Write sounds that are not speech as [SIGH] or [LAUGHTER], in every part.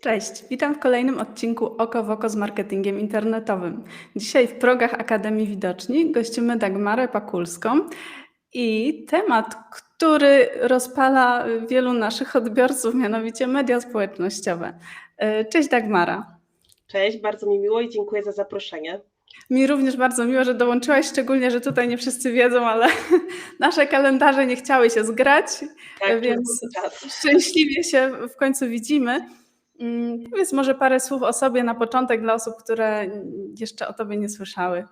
Cześć, witam w kolejnym odcinku Oko w oko z marketingiem internetowym. Dzisiaj w progach Akademii Widoczni gościmy Dagmarę Pakulską i temat, który rozpala wielu naszych odbiorców, mianowicie media społecznościowe. E, Cześć Dagmara. Cześć, bardzo mi miło i dziękuję za zaproszenie. Mi również bardzo miło, że dołączyłaś, szczególnie, że tutaj nie wszyscy wiedzą, ale [LAUGHS] nasze kalendarze nie chciały się zgrać, Tak, więc czas. szczęśliwie się w końcu widzimy. Mm, Powiedz może parę słów o sobie na początek dla osób, które jeszcze o tobie nie słyszały.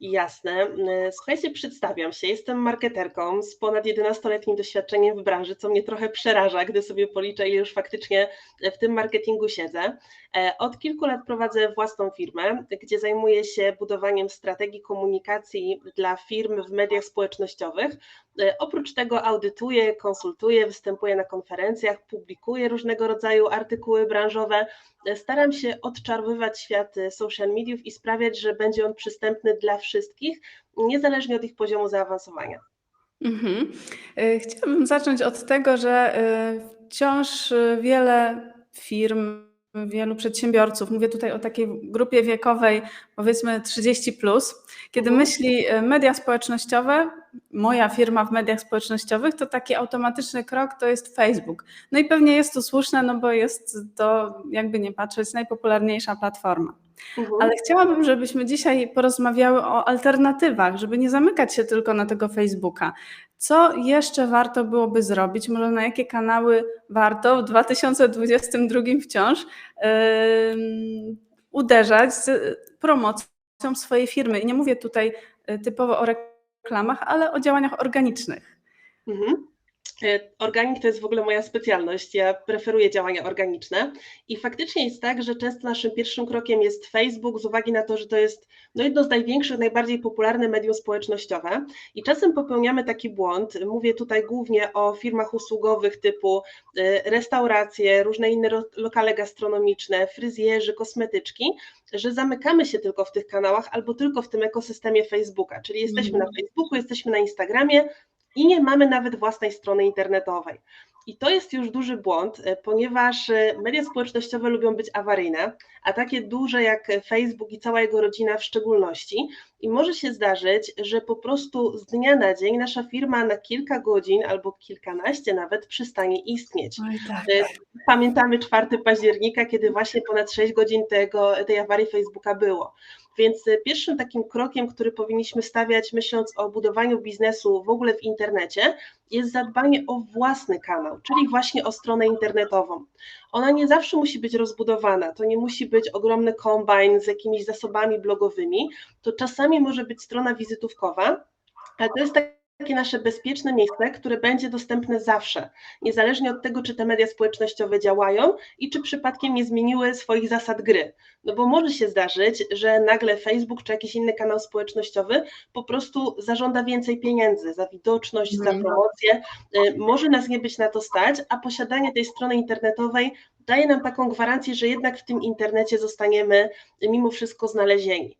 Jasne. E, Słuchajcie, przedstawiam się. Jestem marketerką z ponad 11-letnim doświadczeniem w branży, co mnie trochę przeraża, gdy sobie policzę, ile już faktycznie w tym marketingu siedzę. E, Od kilku lat prowadzę własną firmę, gdzie zajmuję się budowaniem strategii komunikacji dla firm w mediach społecznościowych. E, Oprócz tego audytuję, konsultuję, występuję na konferencjach, publikuję różnego rodzaju artykuły branżowe. E, Staram się odczarowywać świat e, social mediów i sprawiać, że będzie on przystępny dla wszystkich, niezależnie od ich poziomu zaawansowania. Mhm. Chciałabym zacząć od tego, że wciąż wiele firm, wielu przedsiębiorców, mówię tutaj o takiej grupie wiekowej powiedzmy 30, plus, kiedy Mhm. myśli e, media społecznościowe, moja firma w mediach społecznościowych, to taki automatyczny krok to jest Facebook. No i pewnie jest to słuszne, no bo jest to, jakby nie patrzeć, najpopularniejsza platforma. Mhm. Ale chciałabym, żebyśmy dzisiaj porozmawiały o alternatywach, żeby nie zamykać się tylko na tego Facebooka. Co jeszcze warto byłoby zrobić? Może na jakie kanały warto w 2022 wciąż ym, uderzać z promocją swojej firmy? I nie mówię tutaj y, typowo o reklamach, ale o działaniach organicznych. Mhm. E, Organik to jest w ogóle moja specjalność. Ja preferuję działania organiczne i faktycznie jest tak, że często naszym pierwszym krokiem jest Facebook z uwagi na to, że to jest no, jedno z największych, najbardziej popularne medium społecznościowe i czasem popełniamy taki błąd. Mówię tutaj głównie o firmach usługowych typu e, restauracje, różne inne lokale gastronomiczne, fryzjerzy, kosmetyczki, że zamykamy się tylko w tych kanałach albo tylko w tym ekosystemie Facebooka, czyli jesteśmy na Mhm. Facebooku, jesteśmy na Instagramie, i nie mamy nawet własnej strony internetowej. I to jest już duży błąd, e, ponieważ e, media społecznościowe lubią być awaryjne, a takie duże jak Facebook i cała jego rodzina w szczególności. I może się zdarzyć, że po prostu z dnia na dzień nasza firma na kilka godzin albo kilkanaście nawet przestanie istnieć. Oj, tak. E, Pamiętamy 4 października, kiedy właśnie ponad 6 godzin tego, tej awarii Facebooka było. Więc e, pierwszym takim krokiem, który powinniśmy stawiać, myśląc o budowaniu biznesu w ogóle w internecie, jest zadbanie o własny kanał, czyli właśnie o stronę internetową. Ona nie zawsze musi być rozbudowana, to nie musi być ogromny kombajn z jakimiś zasobami blogowymi, to czasami może być strona wizytówkowa, ale to jest takie nasze bezpieczne miejsce, które będzie dostępne zawsze, niezależnie od tego, czy te media społecznościowe działają i czy przypadkiem nie zmieniły swoich zasad gry. No bo może się zdarzyć, że nagle Facebook czy jakiś inny kanał społecznościowy po prostu zażąda więcej pieniędzy za widoczność, za Mhm. promocję. Y, Może nas nie być na to stać, a posiadanie tej strony internetowej daje nam taką gwarancję, że jednak w tym internecie zostaniemy mimo wszystko znalezieni.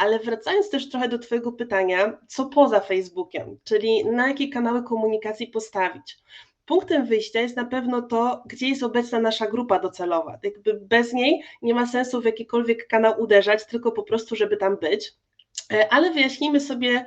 Ale wracając też trochę do Twojego pytania, co poza Facebookiem, czyli na jakie kanały komunikacji postawić? Punktem wyjścia jest na pewno to, gdzie jest obecna nasza grupa docelowa. Jakby bez niej nie ma sensu w jakikolwiek kanał uderzać, tylko po prostu, żeby tam być. E, Ale wyjaśnijmy sobie,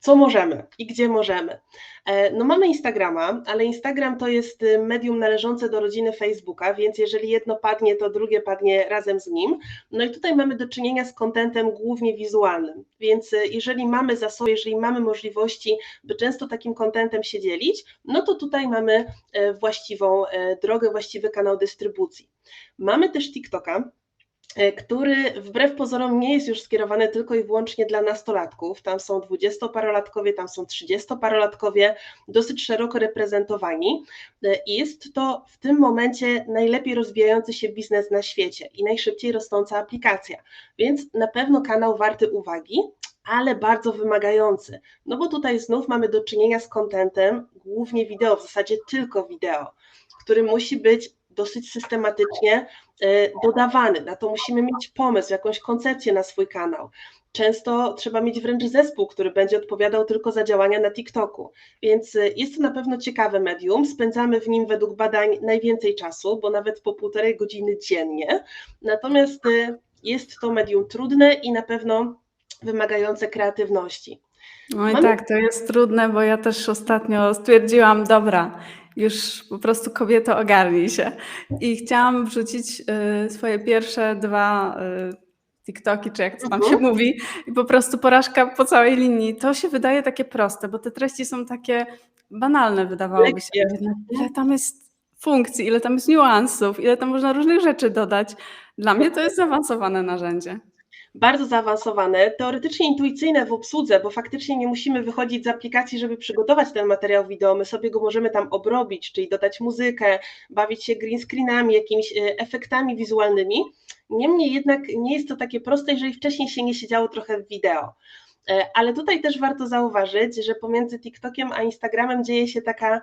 co możemy i gdzie możemy. E, No mamy Instagrama, ale Instagram to jest y, medium należące do rodziny Facebooka, więc jeżeli jedno padnie, to drugie padnie razem z nim. No i tutaj mamy do czynienia z kontentem głównie wizualnym, więc y, jeżeli mamy zasoby, jeżeli mamy możliwości, by często takim kontentem się dzielić, no to tutaj mamy e, właściwą e, drogę, właściwy kanał dystrybucji. Mamy też TikToka, który wbrew pozorom nie jest już skierowany tylko i wyłącznie dla nastolatków. Tam są dwudziestoparolatkowie, tam są trzydziestoparolatkowie, dosyć szeroko reprezentowani. E, I jest to w tym momencie najlepiej rozwijający się biznes na świecie i najszybciej rosnąca aplikacja. Więc na pewno kanał warty uwagi, ale bardzo wymagający. No bo tutaj znów mamy do czynienia z kontentem, głównie wideo, w zasadzie tylko wideo, który musi być dosyć systematycznie e, dodawany. Na to musimy mieć pomysł, jakąś koncepcję na swój kanał. Często trzeba mieć wręcz zespół, który będzie odpowiadał tylko za działania na TikToku. Więc e, jest to na pewno ciekawe medium. Spędzamy w nim według badań najwięcej czasu, bo nawet po półtorej godziny dziennie. Natomiast e, jest to medium trudne i na pewno wymagające kreatywności. Oj Mamy- tak, to jest trudne, bo ja też ostatnio stwierdziłam, dobra, już po prostu kobieto ogarnij się. I chciałam wrzucić y, swoje pierwsze dwa y, TikToki, czy jak to tam się Mhm. mówi, i po prostu porażka po całej linii. To się wydaje takie proste, bo te treści są takie banalne, wydawałoby się. Ile tam jest funkcji, ile tam jest niuansów, ile tam można różnych rzeczy dodać. Dla mnie to jest zaawansowane narzędzie. Bardzo zaawansowane, teoretycznie intuicyjne w obsłudze, bo faktycznie nie musimy wychodzić z aplikacji, żeby przygotować ten materiał wideo. My sobie go możemy tam obrobić, czyli dodać muzykę, bawić się green screenami, jakimiś e, efektami wizualnymi. Niemniej jednak nie jest to takie proste, jeżeli wcześniej się nie siedziało trochę w wideo. E, Ale tutaj też warto zauważyć, że pomiędzy TikTokiem a Instagramem dzieje się taka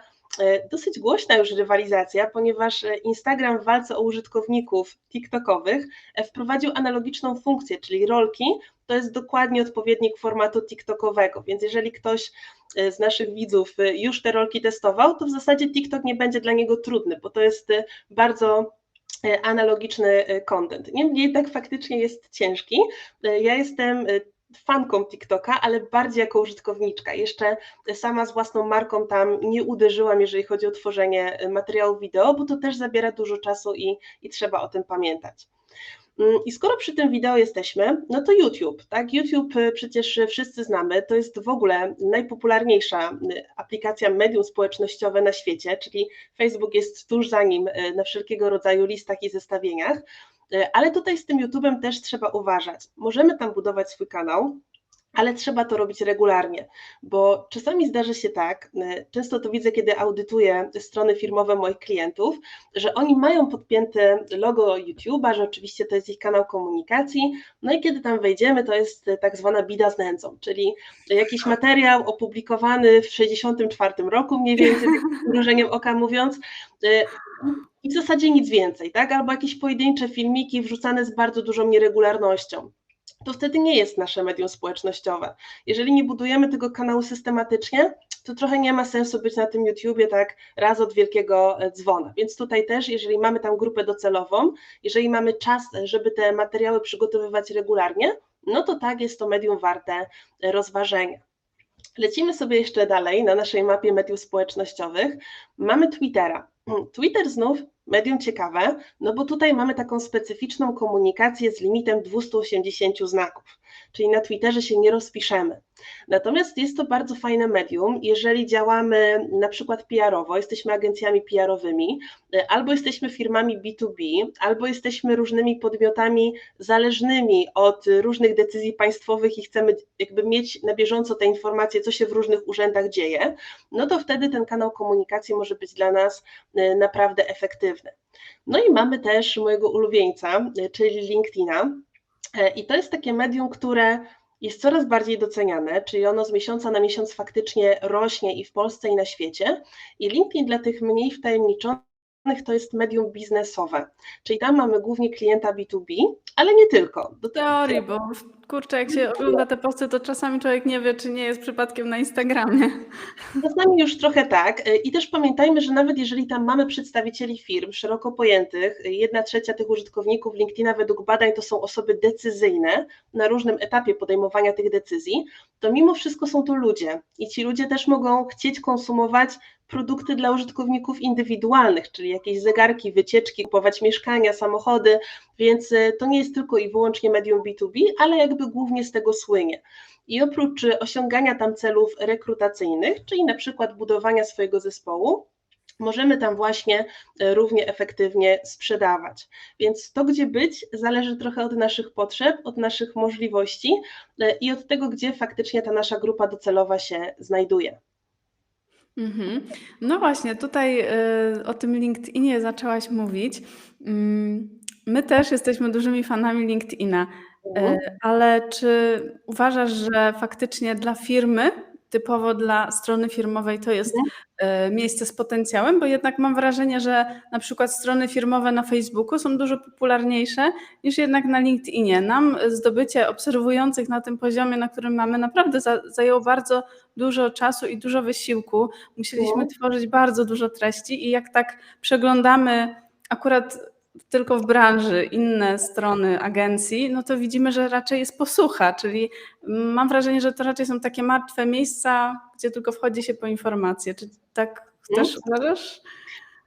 dosyć głośna już rywalizacja, ponieważ e, Instagram w walce o użytkowników TikTokowych e, wprowadził analogiczną funkcję, czyli rolki. To jest dokładnie odpowiednik formatu TikTokowego, więc jeżeli ktoś e, z naszych widzów e, już te rolki testował, to w zasadzie TikTok nie będzie dla niego trudny, bo to jest e, bardzo e, analogiczny e, content. Niemniej jednak faktycznie jest ciężki. E, Ja jestem e, fanką TikToka, ale bardziej jako użytkowniczka. Jeszcze sama z własną marką tam nie uderzyłam, jeżeli chodzi o tworzenie e, materiałów wideo, bo to też zabiera dużo czasu i, i trzeba o tym pamiętać. Mm, I skoro przy tym wideo jesteśmy, no to YouTube, tak? YouTube y, przecież wszyscy znamy, to jest w ogóle najpopularniejsza y, aplikacja medium społecznościowe na świecie, czyli Facebook jest tuż za nim y, na wszelkiego rodzaju listach i zestawieniach, Y, ale tutaj z tym YouTube'em też trzeba uważać. Możemy tam budować swój kanał, ale trzeba to robić regularnie, bo czasami zdarzy się tak, y, często to widzę, kiedy audytuję strony firmowe moich klientów, że oni mają podpięte logo YouTube'a, że oczywiście to jest ich kanał komunikacji, no i kiedy tam wejdziemy, to jest tak zwana bida z nędzą, czyli jakiś materiał opublikowany w 64 roku mniej więcej, [LAUGHS] mrużeniem oka mówiąc, y, i w zasadzie nic więcej, tak? Albo jakieś pojedyncze filmiki wrzucane z bardzo dużą nieregularnością to wtedy nie jest nasze medium społecznościowe. Jeżeli nie budujemy tego kanału systematycznie, to trochę nie ma sensu być na tym YouTubie tak raz od wielkiego e, dzwona. Więc tutaj też, jeżeli mamy tam grupę docelową, jeżeli mamy czas, żeby te materiały przygotowywać regularnie, no to tak jest to medium warte e, rozważenia. Lecimy sobie jeszcze dalej na naszej mapie mediów społecznościowych. Mamy Twittera. Twitter znów medium ciekawe, no bo tutaj mamy taką specyficzną komunikację z limitem 280 znaków, czyli na Twitterze się nie rozpiszemy. Natomiast jest to bardzo fajne medium, jeżeli działamy na przykład PR-owo, jesteśmy agencjami PR-owymi, y, albo jesteśmy firmami B2B, albo jesteśmy różnymi podmiotami zależnymi od różnych decyzji państwowych i chcemy jakby mieć na bieżąco te informacje, co się w różnych urzędach dzieje, no to wtedy ten kanał komunikacji może być dla nas y, naprawdę efektywny. No i mamy też mojego ulubieńca, y, czyli LinkedIna. E, I to jest takie medium, które jest coraz bardziej doceniane, czyli ono z miesiąca na miesiąc faktycznie rośnie i w Polsce, i na świecie. I LinkedIn dla tych mniej wtajemniczonych to jest medium biznesowe, czyli tam mamy głównie klienta B2B, ale nie tylko. Do teorii, bo kurczę, jak się ogląda te posty, to czasami człowiek nie wie, czy nie jest przypadkiem na Instagramie. Czasami już trochę tak. I też pamiętajmy, że nawet jeżeli tam mamy przedstawicieli firm szeroko pojętych, jedna trzecia tych użytkowników LinkedIna według badań to są osoby decyzyjne na różnym etapie podejmowania tych decyzji, to mimo wszystko są to ludzie i ci ludzie też mogą chcieć konsumować produkty dla użytkowników indywidualnych, czyli jakieś zegarki, wycieczki, kupować mieszkania, samochody, więc y, to nie jest tylko i wyłącznie medium B2B, ale jakby głównie z tego słynie. I oprócz osiągania tam celów rekrutacyjnych, czyli na przykład budowania swojego zespołu, możemy tam właśnie e, równie efektywnie sprzedawać. Więc to, gdzie być, zależy trochę od naszych potrzeb, od naszych możliwości i od tego, gdzie faktycznie ta nasza grupa docelowa się znajduje. Mhm. No właśnie, tutaj y, o tym LinkedInie zaczęłaś mówić. Mm, My też jesteśmy dużymi fanami LinkedIna, Mhm. y, ale czy uważasz, że faktycznie dla firmy typowo dla strony firmowej to jest Mhm. e, miejsce z potencjałem, bo jednak mam wrażenie, że na przykład strony firmowe na Facebooku są dużo popularniejsze niż jednak na LinkedInie. Nam zdobycie obserwujących na tym poziomie, na którym mamy, naprawdę za, zajęło bardzo dużo czasu i dużo wysiłku. Musieliśmy Mhm. tworzyć bardzo dużo treści i jak tak przeglądamy akurat tylko w branży inne strony agencji, no to widzimy, że raczej jest posłucha, czyli mam wrażenie, że to raczej są takie martwe miejsca, gdzie tylko wchodzi się po informacje. Czy tak też Mhm. uważasz?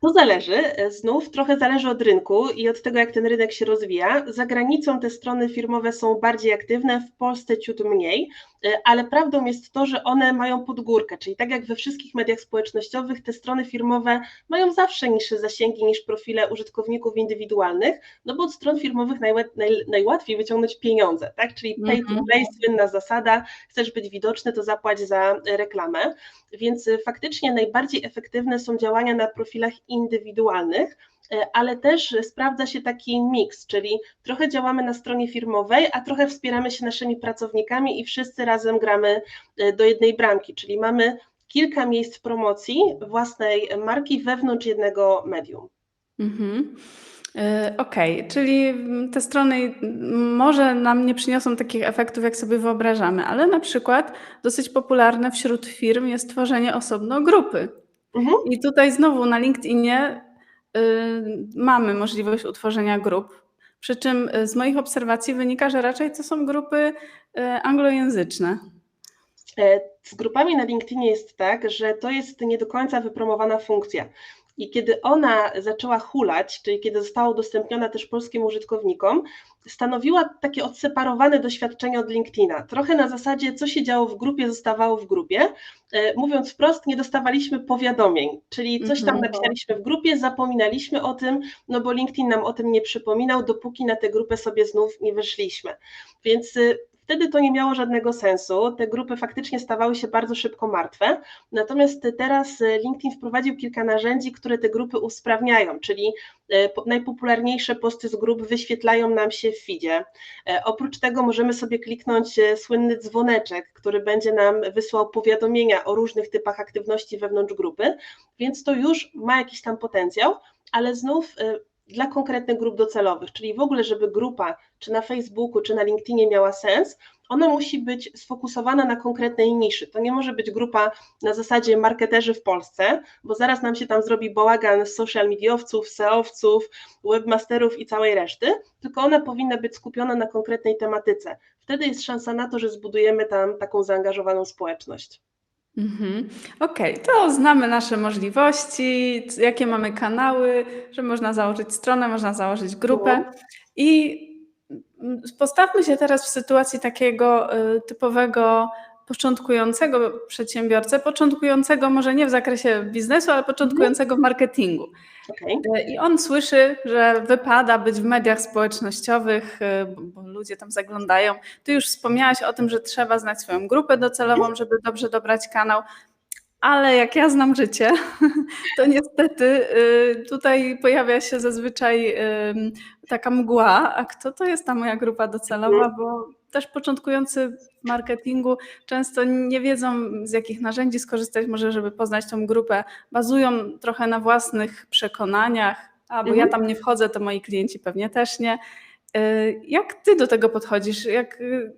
To zależy, e, znów trochę zależy od rynku i od tego, jak ten rynek się rozwija. Za granicą te strony firmowe są bardziej aktywne, w Polsce ciut mniej, e, ale prawdą jest to, że one mają podgórkę, czyli tak jak we wszystkich mediach społecznościowych, te strony firmowe mają zawsze niższe zasięgi niż profile użytkowników indywidualnych, no bo od stron firmowych najłat, naj, najłatwiej wyciągnąć pieniądze, tak? Czyli pay to Mhm. play, słynna zasada, chcesz być widoczny, to zapłać za reklamę, więc e, faktycznie najbardziej efektywne są działania na profilach indywidualnych, e, ale też sprawdza się taki miks, czyli trochę działamy na stronie firmowej, a trochę wspieramy się naszymi pracownikami i wszyscy razem gramy e, do jednej bramki, czyli mamy kilka miejsc promocji własnej marki wewnątrz jednego medium. Mhm. E, Okej, czyli mm, te strony może nam nie przyniosą takich efektów, jak sobie wyobrażamy, ale na przykład dosyć popularne wśród firm jest tworzenie osobno grupy. Mhm. I tutaj znowu na LinkedInie y, mamy możliwość utworzenia grup, przy czym y, z moich obserwacji wynika, że raczej to są grupy y, anglojęzyczne. E, Z grupami na LinkedInie jest tak, że to jest nie do końca wypromowana funkcja. I kiedy ona zaczęła hulać, czyli kiedy została udostępniona też polskim użytkownikom, stanowiła takie odseparowane doświadczenie od LinkedIna. Trochę na zasadzie, co się działo w grupie, zostawało w grupie. E, Mówiąc wprost, nie dostawaliśmy powiadomień, czyli coś tam Mhm. napisaliśmy w grupie, zapominaliśmy o tym, no bo LinkedIn nam o tym nie przypominał, dopóki na tę grupę sobie znów nie weszliśmy. Więc y, Wtedy to nie miało żadnego sensu. Te grupy faktycznie stawały się bardzo szybko martwe. Natomiast teraz e, LinkedIn wprowadził kilka narzędzi, które te grupy usprawniają, czyli e, po- najpopularniejsze posty z grup wyświetlają nam się w feedzie. E, Oprócz tego możemy sobie kliknąć słynny dzwoneczek, który będzie nam wysłał powiadomienia o różnych typach aktywności wewnątrz grupy, więc to już ma jakiś tam potencjał, ale znów dla konkretnych grup docelowych, czyli w ogóle, żeby grupa czy na Facebooku, czy na LinkedInie miała sens, ona musi być sfokusowana na konkretnej niszy. To nie może być grupa na zasadzie marketerzy w Polsce, bo zaraz nam się tam zrobi bałagan z social mediowców, SEOwców, webmasterów i całej reszty, tylko ona powinna być skupiona na konkretnej tematyce. Wtedy jest szansa na to, że zbudujemy tam taką zaangażowaną społeczność. Mhm. Okej, to znamy nasze możliwości, c- jakie mamy kanały, że można założyć stronę, można założyć grupę. Mhm. I mm, postawmy się teraz w sytuacji takiego y, typowego początkującego przedsiębiorcę, początkującego może nie w zakresie biznesu, ale początkującego w marketingu. Okay. E, I on słyszy, że wypada być w mediach społecznościowych, e, bo, ludzie tam zaglądają. Ty już wspomniałaś o tym, że trzeba znać swoją grupę docelową, żeby dobrze dobrać kanał. Ale jak ja znam życie, [LAUGHS] to niestety y, tutaj pojawia się zazwyczaj taka mgła, a kto to jest ta moja grupa docelowa, bo też początkujący w marketingu często nie wiedzą z jakich narzędzi skorzystać może, żeby poznać tą grupę. Bazują trochę na własnych przekonaniach, a bo ja Mhm. tam nie wchodzę, to moi klienci pewnie też nie. Y, Jak ty do tego podchodzisz? Jak y,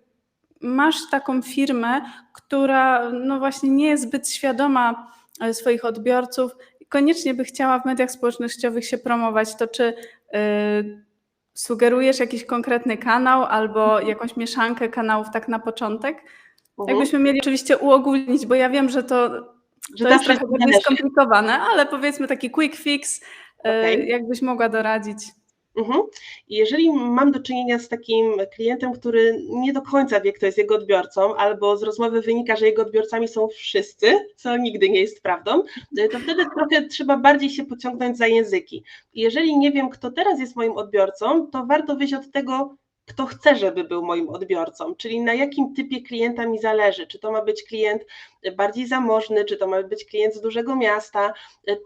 masz taką firmę, która no właśnie nie jest zbyt świadoma e, swoich odbiorców i koniecznie by chciała w mediach społecznościowych się promować, to czy y, sugerujesz jakiś konkretny kanał albo jakąś mieszankę kanałów tak na początek? Mhm. Jakbyśmy mieli oczywiście uogólnić, bo ja wiem, że to, Że to jest trochę bardziej skomplikowane, ale powiedzmy taki quick fix, y, Okej. jakbyś mogła doradzić. Mhm. Jeżeli mam do czynienia z takim klientem, który nie do końca wie, kto jest jego odbiorcą, albo z rozmowy wynika, że jego odbiorcami są wszyscy, co nigdy nie jest prawdą, y, to wtedy trochę trzeba bardziej się pociągnąć za języki. Jeżeli nie wiem, kto teraz jest moim odbiorcą, to warto wyjść od tego, kto chce, żeby był moim odbiorcą, czyli na jakim typie klienta mi zależy. Czy to ma być klient bardziej zamożny, czy to ma być klient z dużego miasta.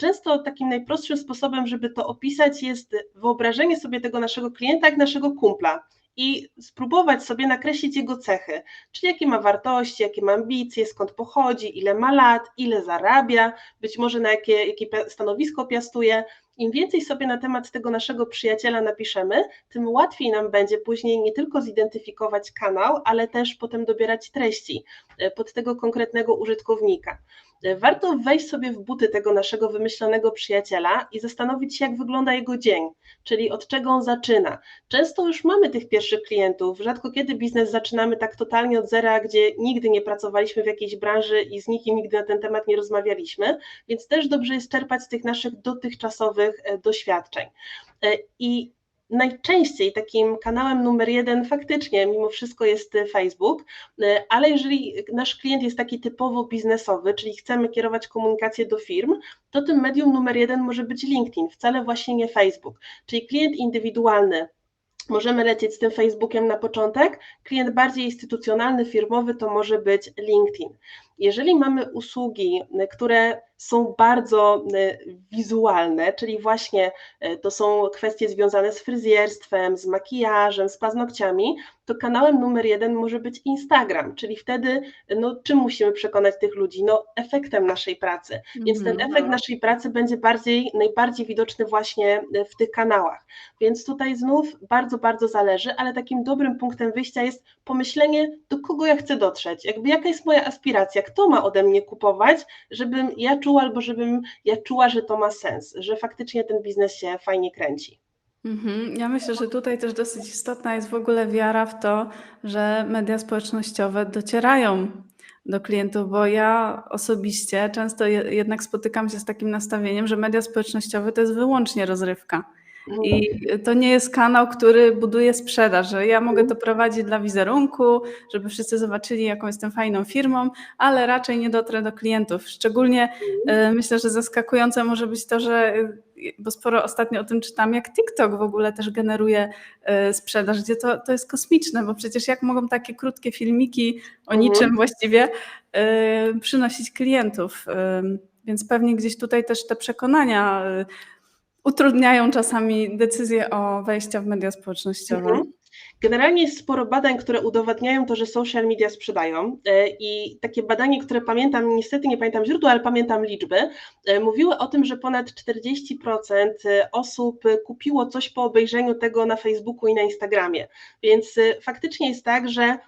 Często takim najprostszym sposobem, żeby to opisać, jest wyobrażenie sobie tego naszego klienta jak naszego kumpla. i spróbować sobie nakreślić jego cechy, czyli jakie ma wartości, jakie ma ambicje, skąd pochodzi, ile ma lat, ile zarabia, być może na jakie, jakie stanowisko piastuje. Im więcej sobie na temat tego naszego przyjaciela napiszemy, tym łatwiej nam będzie później nie tylko zidentyfikować kanał, ale też potem dobierać treści e, pod tego konkretnego użytkownika. E, Warto wejść sobie w buty tego naszego wymyślonego przyjaciela i zastanowić się, jak wygląda jego dzień, czyli od czego on zaczyna. Często już mamy tych pierwszych klientów, rzadko kiedy biznes zaczynamy tak totalnie od zera, gdzie nigdy nie pracowaliśmy w jakiejś branży i z nikim nigdy na ten temat nie rozmawialiśmy, więc też dobrze jest czerpać z tych naszych dotychczasowych e, doświadczeń. E, I Najczęściej takim kanałem numer jeden faktycznie mimo wszystko jest e, Facebook, e, ale jeżeli nasz klient jest taki typowo biznesowy, czyli chcemy kierować komunikację do firm, to tym medium numer jeden może być LinkedIn, wcale właśnie nie Facebook. Czyli klient indywidualny możemy lecieć z tym Facebookiem na początek, klient bardziej instytucjonalny, firmowy to może być LinkedIn. Jeżeli mamy usługi, y, które są bardzo y, wizualne, czyli właśnie y, to są kwestie związane z fryzjerstwem, z makijażem, z paznokciami, to kanałem numer jeden może być Instagram, czyli wtedy, no, czym musimy przekonać tych ludzi? No, efektem naszej pracy. Więc ten Mhm. efekt naszej pracy będzie bardziej, najbardziej widoczny właśnie w tych kanałach. Więc tutaj znów bardzo, bardzo zależy, ale takim dobrym punktem wyjścia jest pomyślenie, do kogo ja chcę dotrzeć, jakby jaka jest moja aspiracja, kto ma ode mnie kupować, żebym ja czuła albo żebym ja czuła, że to ma sens, że faktycznie ten biznes się fajnie kręci. Mhm. Ja myślę, że tutaj też dosyć istotna jest w ogóle wiara w to, że media społecznościowe docierają do klientów, bo ja osobiście często je, jednak spotykam się z takim nastawieniem, że media społecznościowe to jest wyłącznie rozrywka. I to nie jest kanał, który buduje sprzedaż, że ja mogę to prowadzić dla wizerunku, żeby wszyscy zobaczyli, jaką jestem fajną firmą, ale raczej nie dotrę do klientów. Szczególnie e, myślę, że zaskakujące może być to, że e, bo sporo ostatnio o tym czytam, jak TikTok w ogóle też generuje e, sprzedaż, gdzie to, to jest kosmiczne, bo przecież jak mogą takie krótkie filmiki o Mhm. niczym właściwie przynosić klientów. Więc pewnie gdzieś tutaj też te przekonania utrudniają czasami decyzję o wejściu w media społecznościowe. Mhm. Generalnie jest sporo badań, które udowadniają to, że social media sprzedają e, i takie badanie, które pamiętam, niestety nie pamiętam źródła, ale pamiętam liczby, e, mówiły o tym, że ponad 40% osób kupiło coś po obejrzeniu tego na Facebooku i na Instagramie, więc e, faktycznie jest tak, że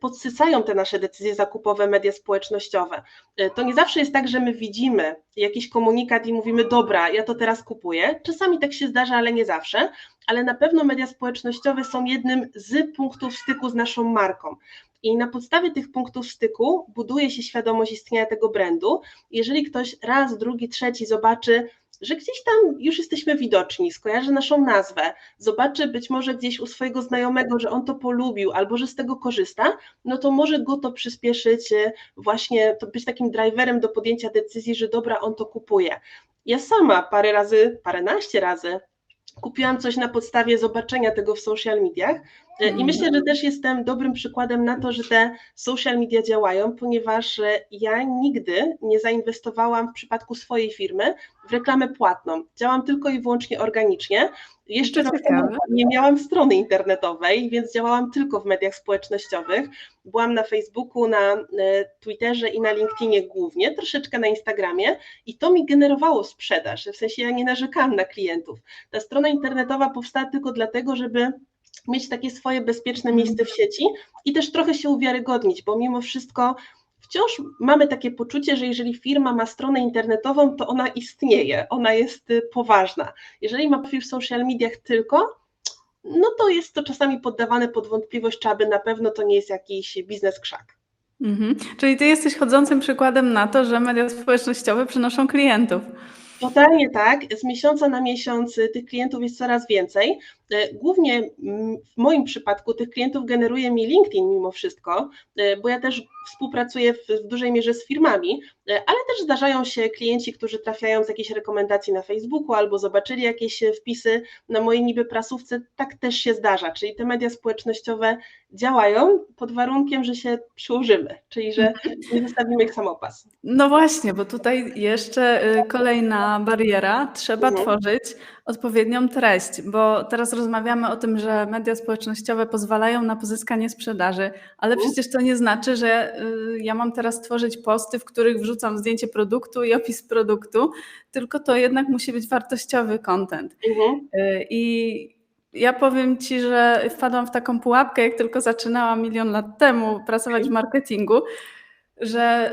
podsycają te nasze decyzje zakupowe media społecznościowe. E, To nie zawsze jest tak, że my widzimy jakiś komunikat i mówimy, dobra, ja to teraz kupuję. Czasami tak się zdarza, ale nie zawsze ale na pewno media społecznościowe są jednym z punktów styku z naszą marką. I na podstawie tych punktów styku buduje się świadomość istnienia tego brandu. Jeżeli ktoś raz, drugi, trzeci zobaczy, że gdzieś tam już jesteśmy widoczni, skojarzy naszą nazwę, zobaczy być może gdzieś u swojego znajomego, że on to polubił albo że z tego korzysta, no to może go to przyspieszyć, e, właśnie to być takim driverem do podjęcia decyzji, że dobra, on to kupuje. Ja sama parę razy, paręnaście razy kupiłam coś na podstawie zobaczenia tego w social mediach i Mhm. myślę, że też jestem dobrym przykładem na to, że te social media działają, ponieważ e, ja nigdy nie zainwestowałam w przypadku swojej firmy w reklamę płatną. Działam tylko i wyłącznie organicznie. Jeszcze rok nie miałam strony internetowej, więc działałam tylko w mediach społecznościowych. Byłam na Facebooku, na e, Twitterze i na LinkedInie głównie, troszeczkę na Instagramie i to mi generowało sprzedaż. W sensie ja nie narzekałam na klientów. Ta strona internetowa powstała tylko dlatego, żeby mieć takie swoje bezpieczne miejsce w sieci i też trochę się uwiarygodnić, bo mimo wszystko wciąż mamy takie poczucie, że jeżeli firma ma stronę internetową, to ona istnieje, ona jest y, poważna. Jeżeli ma profil w social mediach tylko, no to jest to czasami poddawane pod wątpliwość, czy aby na pewno to nie jest jakiś biznes krzak. Mhm. Czyli ty jesteś chodzącym przykładem na to, że media społecznościowe przynoszą klientów. Totalnie tak. Z miesiąca na miesiąc y, tych klientów jest coraz więcej. Y, Głównie mm, w moim przypadku tych klientów generuje mi LinkedIn mimo wszystko, y, bo ja też współpracuję w, w dużej mierze z firmami, y, ale też zdarzają się klienci, którzy trafiają z jakiejś rekomendacji na Facebooku albo zobaczyli jakieś wpisy na mojej niby prasówce. Tak też się zdarza, czyli te media społecznościowe działają pod warunkiem, że się przyłożymy, czyli że nie zostawimy ich samopas. No właśnie, bo tutaj jeszcze kolejna bariera. Trzeba Mhm. tworzyć odpowiednią treść, bo teraz rozmawiamy o tym, że media społecznościowe pozwalają na pozyskanie sprzedaży, ale Mhm. przecież to nie znaczy, że y, ja mam teraz tworzyć posty, w których wrzucam zdjęcie produktu i opis produktu, tylko to jednak musi być wartościowy content. Mhm. Y, I ja powiem Ci, że wpadłam w taką pułapkę, jak tylko zaczynałam milion lat temu pracować w marketingu, że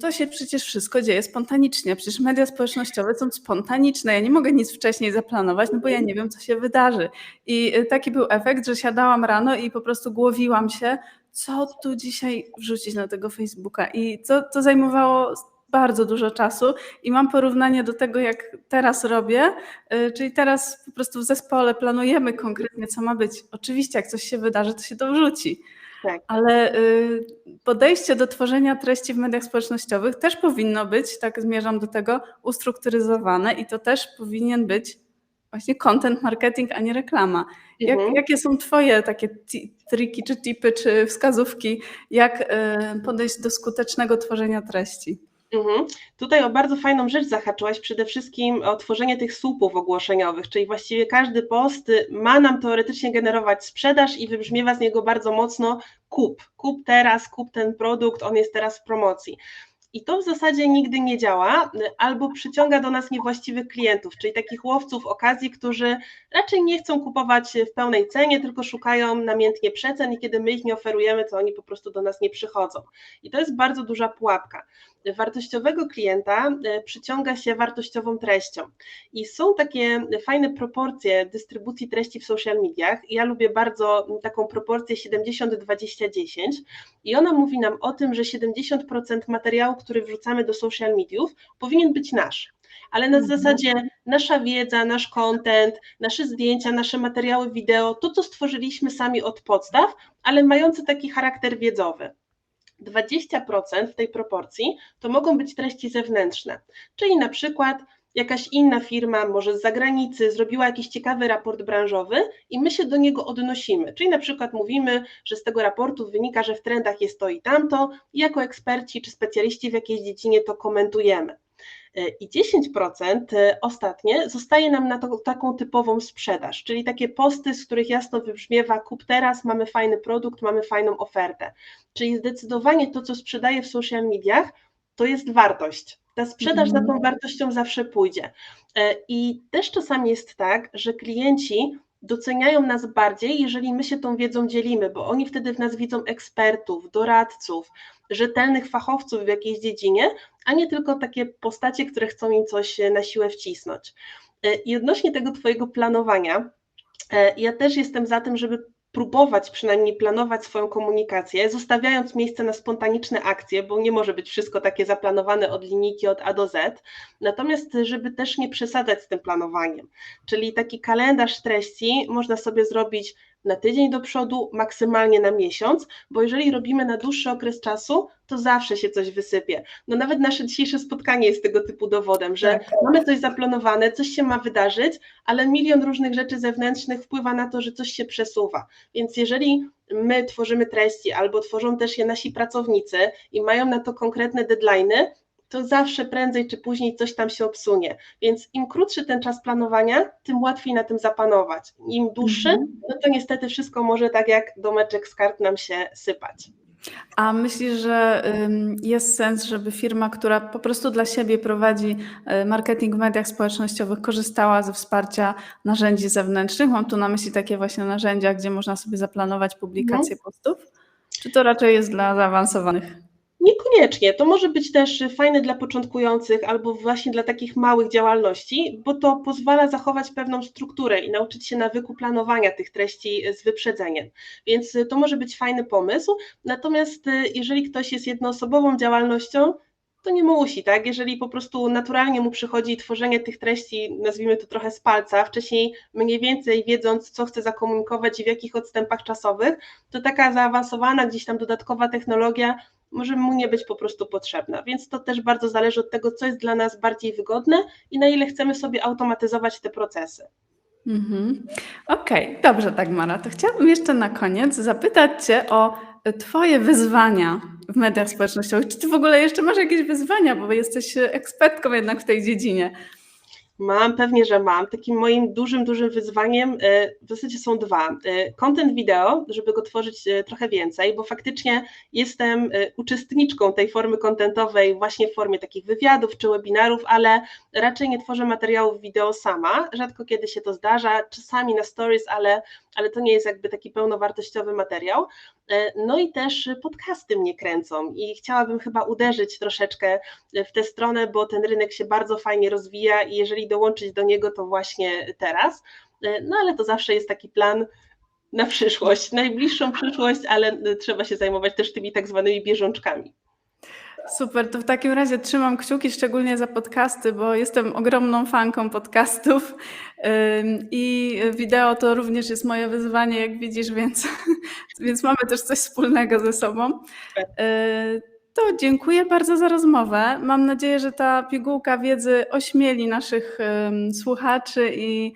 to się przecież wszystko dzieje spontanicznie. Przecież media społecznościowe są spontaniczne. Ja nie mogę nic wcześniej zaplanować, no bo ja nie wiem, co się wydarzy. I y, taki był efekt, że siadałam rano i po prostu głowiłam się, co tu dzisiaj wrzucić na tego Facebooka. I to, to zajmowało bardzo dużo czasu i mam porównanie do tego, jak teraz robię, y, czyli teraz po prostu w zespole planujemy konkretnie, co ma być. Oczywiście, jak coś się wydarzy, to się to wrzuci. Tak. Ale y, podejście do tworzenia treści w mediach społecznościowych też powinno być, tak zmierzam do tego, ustrukturyzowane i to też powinien być właśnie content marketing, a nie reklama. Jak, Mhm. Jakie są Twoje takie triki, czy tipy, czy wskazówki, jak y, podejść do skutecznego tworzenia treści? Mhm. Tutaj o bardzo fajną rzecz zahaczyłaś, przede wszystkim o tworzenie tych słupów ogłoszeniowych, czyli właściwie każdy post ma nam teoretycznie generować sprzedaż i wybrzmiewa z niego bardzo mocno kup, kup teraz, kup ten produkt, on jest teraz w promocji. I to w zasadzie nigdy nie działa, albo przyciąga do nas niewłaściwych klientów, czyli takich łowców okazji, którzy raczej nie chcą kupować w pełnej cenie, tylko szukają namiętnie przecen i kiedy my ich nie oferujemy, to oni po prostu do nas nie przychodzą. I to jest bardzo duża pułapka. Wartościowego klienta y, przyciąga się wartościową treścią. I są takie fajne proporcje dystrybucji treści w social mediach. Ja lubię bardzo taką proporcję 70-20-10 i ona mówi nam o tym, że 70% materiału, który wrzucamy do social mediów, powinien być nasz. Ale na Mhm. zasadzie nasza wiedza, nasz content, nasze zdjęcia, nasze materiały wideo, to co stworzyliśmy sami od podstaw, ale mające taki charakter wiedzowy. 20% w tej proporcji to mogą być treści zewnętrzne, czyli na przykład jakaś inna firma, może z zagranicy, zrobiła jakiś ciekawy raport branżowy i my się do niego odnosimy. Czyli na przykład mówimy, że z tego raportu wynika, że w trendach jest to i tamto, i jako eksperci czy specjaliści w jakiejś dziedzinie to komentujemy. I 10% ostatnie zostaje nam na to, taką typową sprzedaż, czyli takie posty, z których jasno wybrzmiewa kup teraz, mamy fajny produkt, mamy fajną ofertę. Czyli zdecydowanie to, co sprzedaję w social mediach, to jest wartość. Ta sprzedaż za tą wartością zawsze pójdzie. I też czasami jest tak, że klienci doceniają nas bardziej, jeżeli my się tą wiedzą dzielimy, bo oni wtedy w nas widzą ekspertów, doradców, rzetelnych fachowców w jakiejś dziedzinie, a nie tylko takie postacie, które chcą im coś na siłę wcisnąć. I odnośnie tego Twojego planowania, ja też jestem za tym, żeby próbować przynajmniej planować swoją komunikację, zostawiając miejsce na spontaniczne akcje, bo nie może być wszystko takie zaplanowane od linijki od A do Z, natomiast żeby też nie przesadzać z tym planowaniem, czyli taki kalendarz treści można sobie zrobić na tydzień do przodu, maksymalnie na miesiąc, bo jeżeli robimy na dłuższy okres czasu, to zawsze się coś wysypie. No nawet nasze dzisiejsze spotkanie jest tego typu dowodem, że Tak. mamy coś zaplanowane, coś się ma wydarzyć, ale milion różnych rzeczy zewnętrznych wpływa na to, że coś się przesuwa. Więc jeżeli my tworzymy treści albo tworzą też je nasi pracownicy i mają na to konkretne deadline'y, to zawsze prędzej czy później coś tam się obsunie. Więc im krótszy ten czas planowania, tym łatwiej na tym zapanować. Im dłuższy, Mhm. no to niestety wszystko może tak jak domeczek z kart nam się sypać. A myślisz, że jest sens, żeby firma, która po prostu dla siebie prowadzi y, marketing w mediach społecznościowych, korzystała ze wsparcia narzędzi zewnętrznych? Mam tu na myśli takie właśnie narzędzia, gdzie można sobie zaplanować publikację postów? Czy to raczej jest dla zaawansowanych? Niekoniecznie. To może być też fajne dla początkujących albo właśnie dla takich małych działalności, bo to pozwala zachować pewną strukturę i nauczyć się nawyku planowania tych treści z wyprzedzeniem. Więc to może być fajny pomysł. Natomiast jeżeli ktoś jest jednoosobową działalnością, to nie musi, tak? Jeżeli po prostu naturalnie mu przychodzi tworzenie tych treści, nazwijmy to trochę z palca, wcześniej mniej więcej wiedząc, co chce zakomunikować i w jakich odstępach czasowych, to taka zaawansowana gdzieś tam dodatkowa technologia może mu nie być po prostu potrzebna. Więc to też bardzo zależy od tego, co jest dla nas bardziej wygodne i na ile chcemy sobie automatyzować te procesy. Mhm. Okej, okay, dobrze, Dagmara. To chciałabym jeszcze na koniec zapytać Cię o Twoje wyzwania w mediach społecznościowych. Czy Ty w ogóle jeszcze masz jakieś wyzwania, bo jesteś ekspertką jednak w tej dziedzinie? Mam, pewnie, że mam. Takim moim dużym, dużym wyzwaniem e, w zasadzie są dwa. E, Content wideo, żeby go tworzyć e, trochę więcej, bo faktycznie jestem uczestniczką tej formy kontentowej właśnie w formie takich wywiadów czy webinarów, ale raczej nie tworzę materiałów wideo sama. Rzadko kiedy się to zdarza, czasami na stories, ale, ale to nie jest jakby taki pełnowartościowy materiał. E, No i też podcasty mnie kręcą i chciałabym chyba uderzyć troszeczkę w tę stronę, bo ten rynek się bardzo fajnie rozwija i jeżeli dołączyć do niego, to właśnie teraz. E, No ale to zawsze jest taki plan na przyszłość, najbliższą przyszłość, ale trzeba się zajmować też tymi tak zwanymi bieżączkami. Super, to w takim razie trzymam kciuki szczególnie za podcasty, bo jestem ogromną fanką podcastów i wideo to również jest moje wyzwanie, jak widzisz, więc, [LAUGHS] więc mamy też coś wspólnego ze sobą. Y, To dziękuję bardzo za rozmowę. Mam nadzieję, że ta pigułka wiedzy ośmieli naszych słuchaczy i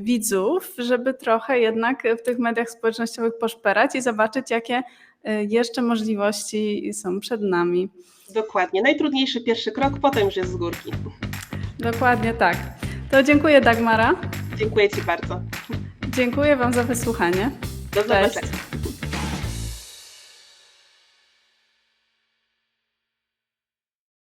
widzów, żeby trochę jednak w tych mediach społecznościowych poszperać i zobaczyć, jakie jeszcze możliwości są przed nami. Dokładnie. Najtrudniejszy pierwszy krok, potem już jest z górki. Dokładnie tak. To dziękuję Dagmara. Dziękuję Ci bardzo. Dziękuję Wam za wysłuchanie. Do zobaczenia.